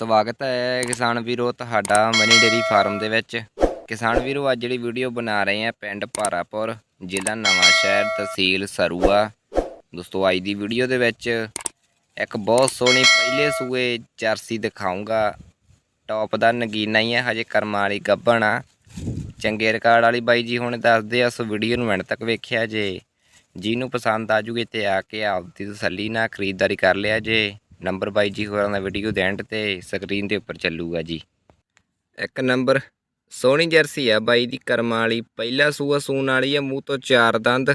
ਸਵਾਗਤ ਹੈ ਕਿਸਾਨ ਵੀਰੋ ਤੁਹਾਡਾ ਮਨੀ ਡੇਰੀ ਫਾਰਮ ਦੇ ਵਿੱਚ। ਕਿਸਾਨ ਵੀਰੋ, ਅੱਜ ਜਿਹੜੀ ਵੀਡੀਓ ਬਣਾ ਰਹੇ ਆ ਪਿੰਡ ਭਾਰਾਪੁਰ, ਜ਼ਿਲ੍ਹਾ ਨਵਾਂਸ਼ਹਿਰ ਤਹਿਸੀਲ ਸਰੂਆ। ਦੋਸਤੋ, ਅੱਜ ਦੀ ਵੀਡੀਓ ਦੇ ਵਿੱਚ ਇੱਕ ਬਹੁਤ ਸੋਹਣੀ ਪਹਿਲੇ ਸੂਏ ਜਰਸੀ ਦਿਖਾਉਂਗਾ ਟੌਪ ਦਾ ਨਗੀਨਾ ਹੀ ਹੈ, ਹਜੇ ਕਰਮਾਂ ਵਾਲੀ ਗੱਭਣ ਆ। ਚੰਗੇ ਰਿਕਾਰਡ ਵਾਲੀ ਬਾਈ ਜੀ ਹੁਣ ਦੱਸਦੇ ਆ ਸੋ ਵੀਡੀਓ ਨੂੰ ਐਂਡ ਤੱਕ ਵੇਖਿਆ ਜੇ। ਜਿਹਨੂੰ ਪਸੰਦ ਆ ਜੂਗੇ ਤੇ ਆ ਕੇ ਆਪਦੀ ਤਸੱਲੀ ਨਾਲ ਖਰੀਦਦਾਰੀ ਕਰ ਲਿਆ ਜੇ। ਨੰਬਰ ਬਾਈ ਜੀ ਹੋਰਾਂ ਦਾ ਵੀਡੀਓ ਦੇ ਐਂਡ ਤੇ ਸਕਰੀਨ ਦੇ ਉੱਪਰ ਚੱਲੂਗਾ ਜੀ। ਇੱਕ ਨੰਬਰ, ਸੋਹਣੀ ਜਰਸੀ ਆ ਬਾਈ ਦੀ ਕਰਮਾਂ ਵਾਲੀ। ਪਹਿਲਾ ਸੂਆ ਸੂਣ ਵਾਲੀ ਆ, ਮੂੰਹ ਤੋਂ ਚਾਰ ਦੰਦ।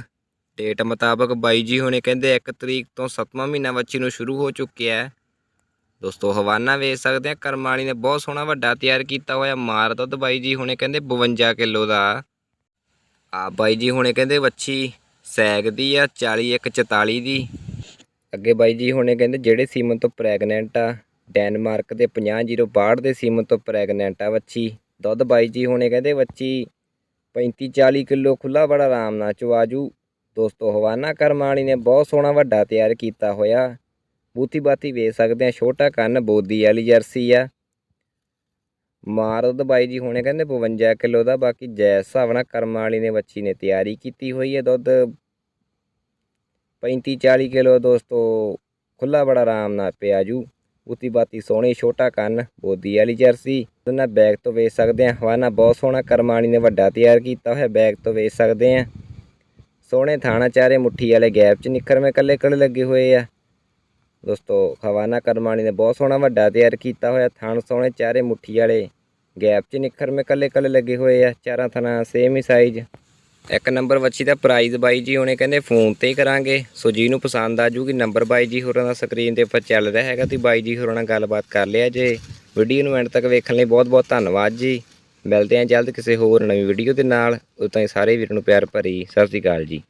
ਡੇਟ ਮੁਤਾਬਕ ਬਾਈ ਜੀ ਹੁਣੇ ਕਹਿੰਦੇ 1 ਤਰੀਕ ਤੋਂ 7ਵਾਂ ਮਹੀਨਾ ਬੱਚੀ ਨੂੰ ਸ਼ੁਰੂ ਹੋ ਚੁੱਕਿਆ ਹੈ। ਦੋਸਤੋ, ਹਵਾਨਾ ਵੇਚ ਸਕਦੇ ਆ, ਕਰਮਾਂ ਵਾਲੀ ਨੇ ਬਹੁਤ ਸੋਹਣਾ ਵੱਡਾ ਤਿਆਰ ਕੀਤਾ ਹੋਇਆ। ਮਾਰ ਦੁੱਧ ਬਾਈ ਜੀ ਹੁਣੇ ਕਹਿੰਦੇ 52 ਕਿਲੋ ਦਾ। ਆ ਬਾਈ ਜੀ ਹੁਣੇ ਕਹਿੰਦੇ ਵੱਛੀ ਸੈਗ ਦੀ ਆ 40 ਇੱਕ 44 ਦੀ। ਅੱਗੇ ਬਾਈ ਜੀ ਹੁਣੇ ਕਹਿੰਦੇ ਜਿਹੜੇ ਸੀਮਨ ਤੋਂ ਪ੍ਰੈਗਨੈਂਟ ਆ ਡੈਨਮਾਰਕ ਦੇ 5062 ਦੇ ਸੀਮਨ ਤੋਂ ਪ੍ਰੈਗਨੈਂਟ ਆ ਵੱਛੀ। ਦੁੱਧ ਬਾਈ ਜੀ ਹੁਣੇ ਕਹਿੰਦੇ ਬੱਚੀ 35 40 ਕਿਲੋ ਖੁੱਲਾ ਬੜਾ ਆਰਾਮ ਨਾਲ ਚਵਾਜੂ ਦੋਸਤੋ ਹਵਾਨਾ ਕਰਮਾਣੀ ਨੇ ਬਹੁਤ ਸੋਹਣਾ ਵੱਡਾ ਤਿਆਰ ਕੀਤਾ ਹੋਇਆ। ਬੂਥੀ ਬਾਤੀ ਵੇਚ ਸਕਦੇ ਆ, ਛੋਟਾ ਕੰਨ ਬੋਦੀ ਵਾਲੀ ਜਰਸੀ ਆ। ਮਾਰ ਬਾਈ ਜੀ ਹੁਣੇ ਕਹਿੰਦੇ 52 ਕਿਲੋ ਦਾ, ਬਾਕੀ ਜੈ ਹਿਸਾਬ ਨਾਲ ਕਰਮਾਂ ਵਾਲੀ ਨੇ ਬੱਚੀ ਨੇ ਤਿਆਰੀ ਕੀਤੀ ਹੋਈ ਹੈ ਦੁੱਧ। 35 40 ਕਿਲੋ ਦੋਸਤੋ ਖੁੱਲਾ ਬੜਾ ਆਰਾਮ ਨਾਲ ਪਿਆਜੂ। ਉਤੀ ਬਾਤੀ ਸੋਹਣੀ, ਛੋਟਾ ਕੰਨ, ਬੋਦੀ ਵਾਲੀ ਜਰਸੀ। ਨਾ ਬੈਗ ਤੋਂ ਵੇਚ ਸਕਦੇ ਆ ਹਵਾਨਾ ਬਹੁਤ ਸੋਹਣਾ ਕਰਮਾਂ ਨੇ ਵੱਡਾ ਤਿਆਰ ਕੀਤਾ ਹੋਇਆ ਬੈਗ ਤੋਂ ਵੇਚ ਸਕਦੇ ਆ ਸੋਹਣੇ ਥਾਣਾ ਚਾਰੇ ਮੁੱਠੀ ਵਾਲੇ ਗੈਪ 'ਚ ਨਿੱਖਰ ਕੱਲੇ ਕੱਲੇ ਲੱਗੇ ਹੋਏ ਆ। ਦੋਸਤੋ ਹਵਾਨਾ ਕਰਮਾਣੀ ਨੇ ਬਹੁਤ ਸੋਹਣਾ ਵੱਡਾ ਤਿਆਰ ਕੀਤਾ ਹੋਇਆ ਥਾਣ ਸੋਹਣੇ ਚਾਰੇ ਮੁੱਠੀ ਵਾਲੇ ਗੈਪ 'ਚ ਨਿੱਖਰ ਮੇ ਕੱਲੇ ਕੱਲੇ ਲੱਗੇ ਹੋਏ ਆ। ਚਾਰਾਂ ਥਾਣਾ ਸੇਮ ਹੀ ਸਾਈਜ਼ ਇੱਕ ਨੰਬਰ ਵੱਛੀ ਦਾ ਪ੍ਰਾਈਜ਼ ਬਾਈ ਜੀ ਹੁਣੇ ਕਹਿੰਦੇ ਫੋਨ ਤੇ ਹੀ ਕਰਾਂਗੇ। ਸੋ ਜੀ ਨੂੰ ਪਸੰਦ ਆ ਜੂਗੀ ਨੰਬਰ ਬਾਈ ਜੀ ਹੋਰਾਂ ਦਾ ਸਕਰੀਨ ਦੇ ਉੱਪਰ ਚੱਲ ਰਿਹਾ ਹੈਗਾ ਤੁਸੀਂ ਬਾਈ ਜੀ ਹੋਰਾਂ ਨਾਲ ਗੱਲਬਾਤ ਕਰ ਲਿਆ ਜੇ। ਵੀਡੀਓ ਨੂੰ ਐਂਡ ਤੱਕ ਵੇਖਣ ਲਈ ਬਹੁਤ ਬਹੁਤ ਧੰਨਵਾਦ ਜੀ। ਮਿਲਦੇ ਹਾਂ ਜਲਦ ਕਿਸੇ ਹੋਰ ਨਵੀਂ ਵੀਡੀਓ ਦੇ ਨਾਲ। ਉਦੋਂ ਤਾਈਂ ਸਾਰੇ ਵੀਰਾਂ ਨੂੰ ਪਿਆਰ ਭਰੀ, ਸਤਿ ਸ੍ਰੀ ਅਕਾਲ ਜੀ।